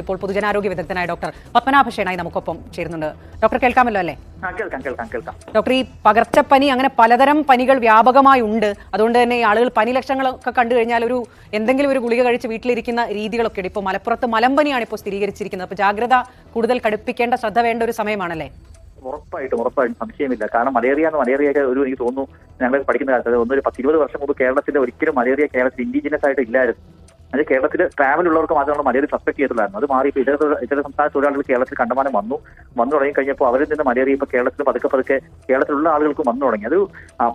ഇപ്പോൾ പൊതുജനാരോഗ്യ വിദഗ്ധനായ ഡോക്ടർ പത്മനാഭ ഷേണായി നമുക്കൊപ്പം ചേരുന്നുണ്ട്. ഡോക്ടർ കേൾക്കാമല്ലോ അല്ലേ? കേൾക്കാം കേൾക്കാം കേൾക്കാം. ഡോക്ടർ ഈ പകർച്ചപ്പനി അങ്ങനെ പലതരം പനികൾ വ്യാപകമായി ഉണ്ട്. അതുകൊണ്ട് തന്നെ ഈ ആളുകൾ പനി ലക്ഷണങ്ങളൊക്കെ കണ്ടു കഴിഞ്ഞാൽ ഒരു എന്തെങ്കിലും ഒരു ഗുളിക കഴിച്ച് വീട്ടിലിരിക്കുന്ന രീതികളൊക്കെ ഉണ്ട്. ഇപ്പോൾ മലപ്പുറത്ത് മലമ്പനിയാണ് ഇപ്പോൾ സ്ഥിരീകരിച്ചിരിക്കുന്നത്. അപ്പോൾ ജാഗ്രത കൂടുതൽ കടുപ്പിക്കേണ്ട ശ്രദ്ധ വേണ്ട ഒരു സമയമാണല്ലേ? ഉറപ്പായിട്ടും ഉറപ്പായിട്ടും സംശയമില്ല. കാരണം മലേറിയ എന്ന് മലേറിയ ഒരു എനിക്ക് തോന്നുന്നു ഞങ്ങൾ പഠിക്കുന്ന കാലത്ത് ഒന്നൊരു പത്തിരുപത് വർഷം മുമ്പ് കേരളത്തിന്റെ ഒരിക്കലും മലേറിയ കേരളത്തിൽ ഇൻഡിജിനസ് ആയിട്ട് ഇല്ലായിരുന്നു. അത് കേരളത്തിൽ ട്രാവൽ ഉള്ളവർക്ക് മാത്രമാണ് മലയാളി സസ്പെക്ട് ചെയ്തിട്ടുണ്ടായിരുന്നു അത് മാറി ഇപ്പോൾ ഇതര ഇതര സംസ്ഥാന തൊഴിലാളികൾ കേരളത്തിൽ കണ്ടമാനം വന്നു. വന്നു തുടങ്ങി കഴിഞ്ഞപ്പോൾ അവരിൽ നിന്ന് മലേറിയ ഇപ്പോൾ കേരളത്തിൽ പതുക്കെ പതുക്കെ കേരളത്തിലുള്ള ആളുകൾക്ക് വന്നു തുടങ്ങി. അത്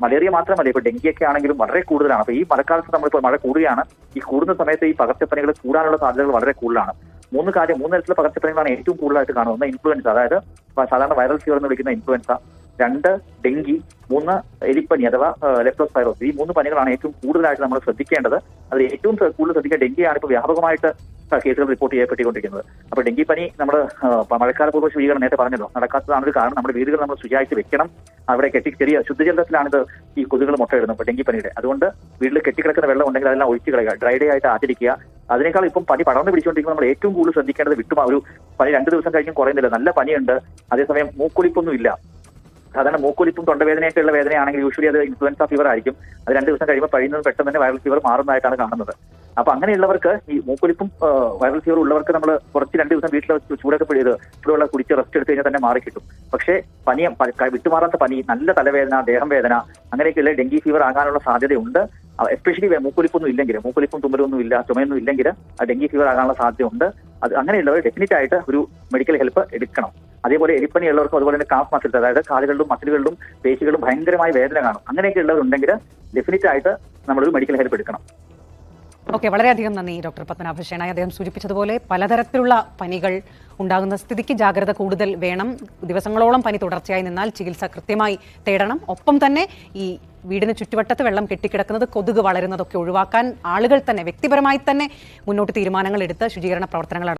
മലേറിയ മാത്രമല്ല ഇപ്പോൾ ഡെങ്കിയൊക്കെ ആണെങ്കിലും വളരെ കൂടുതലാണ്. അപ്പോൾ ഈ മഴക്കാലത്ത് നമ്മളിപ്പോൾ മഴ കൂടുകയാണ്. ഈ കൂടുന്ന സമയത്ത് ഈ പകർച്ചപ്പനികൾ കൂടാനുള്ള സാധ്യതകൾ വളരെ കൂടുതലാണ്. മൂന്ന് കാര്യം മൂന്ന് തരത്തിലുള്ള പകർച്ചപ്പനികളാണ് ഏറ്റവും കൂടുതലായിട്ട് കാണുന്നത്. ഇൻഫ്ലുവൻസ അതായത് സാധാരണ വൈറൽ ഫീവർ എന്ന് വിളിക്കുന്ന ഇൻഫ്ലുവൻസ രണ്ട് ഡെങ്കി മൂന്ന് എലിപ്പനി അഥവാ ലെപ്റ്റോസ്പൈറോസ് ഈ മൂന്ന് പനികളാണ് ഏറ്റവും കൂടുതലായിട്ട് നമ്മൾ ശ്രദ്ധിക്കേണ്ടത്. അതിൽ ഏറ്റവും കൂടുതൽ ശ്രദ്ധിക്കുക ഡെങ്കിയാണ് ഇപ്പോൾ വ്യാപകമായിട്ട് കേസുകൾ റിപ്പോർട്ട് ചെയ്യപ്പെട്ടുകൊണ്ടിരിക്കുന്നത് അപ്പോൾ ഡെങ്കിപ്പനി പനി നമ്മൾ മഴക്കാല പൂർവ ശുചീകരണം നേരത്തെ പറഞ്ഞല്ലോ. നടക്കാത്തതാണൊരു കാരണം. നമ്മുടെ വീടുകൾ നമ്മൾ ശുചിയായിട്ട് വെക്കണം. അവിടെ കെട്ടി ചെറിയ ശുദ്ധജലത്തിലാണിത് ഈ കൊതുകുകൾ മുട്ടയിടുന്നത് ഇപ്പോൾ ഡെങ്കി പനിയുടെ. അതുകൊണ്ട് വീട്ടിൽ കെട്ടിക്കിടക്കുന്ന വെള്ളം ഉണ്ടെങ്കിൽ അതെല്ലാം ഒഴിച്ചു കളയുക. ഡ്രൈ ഡേ ആയിട്ട് ആചരിക്കുക. അതിനേക്കാൾ ഇപ്പം പനി പടർന്ന് പിടിച്ചുകൊണ്ടിരിക്കുമ്പോൾ നമ്മൾ ഏറ്റവും കൂടുതൽ ശ്രദ്ധിക്കേണ്ടത് വിട്ടുമാ. ഒരു പനി രണ്ട് ദിവസം കഴിഞ്ഞും കുറയുന്നില്ല. നല്ല പനിയുണ്ട്. അതേസമയം മൂക്കൊലിപ്പൊന്നും ഇല്ല. സാധാരണ മൂക്കൊലിപ്പും തൊണ്ടവേദനയൊക്കെ ഉള്ള വേദനയാണെങ്കിൽ യൂഷ്വലി അത് ഇൻഫ്ലുവൻസ ഫീവർ ആയിരിക്കും. അത് രണ്ട് ദിവസം കഴിയുമ്പോൾ കഴിയുന്നത് പെട്ടെന്ന് തന്നെ വൈറൽ ഫീവർ മാറുന്നതായിട്ടാണ് കാണുന്നത്. അപ്പൊ അങ്ങനെയുള്ളവർക്ക് ഈ മൂക്കൊലിപ്പും വൈറൽ ഫീവർ ഉള്ളവർക്ക് നമ്മൾ കുറച്ച് രണ്ട് ദിവസം വീട്ടിൽ ചൂടൊക്കെ പിടിയത് ചൂടുള്ള കുടിച്ച് റെസ്റ്റ് എടുത്ത് കഴിഞ്ഞാൽ തന്നെ മാറി കിട്ടും. പക്ഷേ പനിയം വിട്ടുമാറാത്ത പനി നല്ല തലവേദന ദേഹം വേദന അങ്ങനെയൊക്കെയുള്ള ഡെങ്കി ഫീവർ ആകാനുള്ള സാധ്യതയുണ്ട്. എസ്പെഷ്യലി മൂക്കൊലിപ്പൊന്നും ഇല്ലെങ്കിൽ മൂക്കൊലിപ്പും തുമ്പലൊന്നും ഇല്ല ചുമയൊന്നും ഇല്ലെങ്കിൽ ഡെങ്കി ഫീവർ ആകാനുള്ള സാധ്യതയുണ്ട്. അത് അങ്ങനെയുള്ളവർ ഡെഫിനറ്റ് ആയിട്ട് ഒരു മെഡിക്കൽ ഹെൽപ്പ് എടുക്കണം. അതേപോലെ എലിപ്പനി ഉള്ളവർക്കും അതുപോലെ തന്നെ കാഫ് മസിൽസ് അതായത് കാലുകളിലും മസിലുകളിലും പേശികളിലും ഭയങ്കരമായ വേദന കാണും. അങ്ങനെയൊക്കെ ഉള്ളവരുണ്ടെങ്കിൽ ഡെഫിനറ്റ് ആയിട്ട് നമ്മളൊരു മെഡിക്കൽ ഹെൽപ്പ് എടുക്കണം. ഓക്കെ വളരെയധികം നന്ദി ഡോക്ടർ പത്മനാഭ ഷേണായി. അദ്ദേഹം സൂചിപ്പിച്ചതുപോലെ പലതരത്തിലുള്ള പനികൾ ഉണ്ടാകുന്ന സ്ഥിതിക്ക് ജാഗ്രത കൂടുതൽ വേണം. ദിവസങ്ങളോളം പനി തുടർച്ചയായി നിന്നാൽ ചികിത്സ കൃത്യമായി തേടണം. ഒപ്പം തന്നെ ഈ വീടിന് ചുറ്റുവട്ടത്ത് വെള്ളം കെട്ടിക്കിടക്കുന്നത് കൊതുക് വളരുന്നതൊക്കെ ഒഴിവാക്കാൻ ആളുകൾ തന്നെ വ്യക്തിപരമായി തന്നെ മുന്നോട്ട് തീരുമാനങ്ങൾ എടുത്ത് ശുചീകരണ പ്രവർത്തനങ്ങൾ